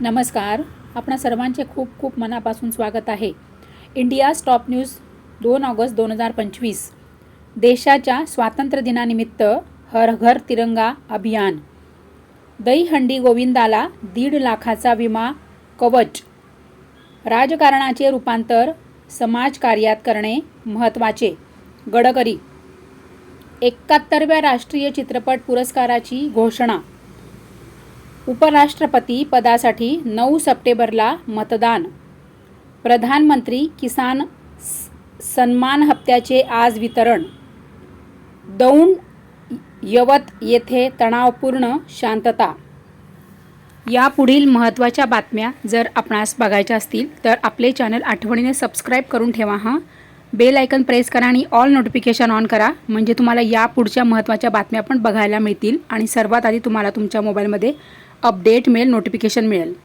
नमस्कार. आपणा सर्वांचे खूप खूप मनापासून स्वागत आहे. इंडिया स्टॉप न्यूज दोन ऑगस्ट दोन हजार पंचवीस. देशाच्या स्वातंत्र्य दिनानिमित्त हर घर तिरंगा अभियान. दहीहंडी गोविंदाला दीड लाखाचा विमा कवच. राजकारणाचे रूपांतर समाजकार्यात करणे महत्त्वाचे. गडकरी. एकाहत्तरव्या राष्ट्रीय चित्रपट पुरस्काराची घोषणा. उपराष्ट्रपती पदासाठी नऊ सप्टेंबरला मतदान. प्रधानमंत्री किसान स- सन्मान हप्त्याचे आज वितरण. दौंड यवत येथे तणावपूर्ण शांतता. यापुढील महत्त्वाच्या बातम्या जर आपणास बघायच्या असतील तर आपले चॅनल आठवणीने सबस्क्राईब करून ठेवा हां. बेल आयकन प्रेस करा आणि ऑल नोटिफिकेशन ऑन करा म्हणजे तुम्हाला या पुढच्या महत्त्वाच्या बातम्या पण बघायला मिळतील आणि सर्वात आधी तुम्हाला तुमच्या मोबाईलमध्ये अपडेट मिळेल नोटिफिकेशन मिळेल.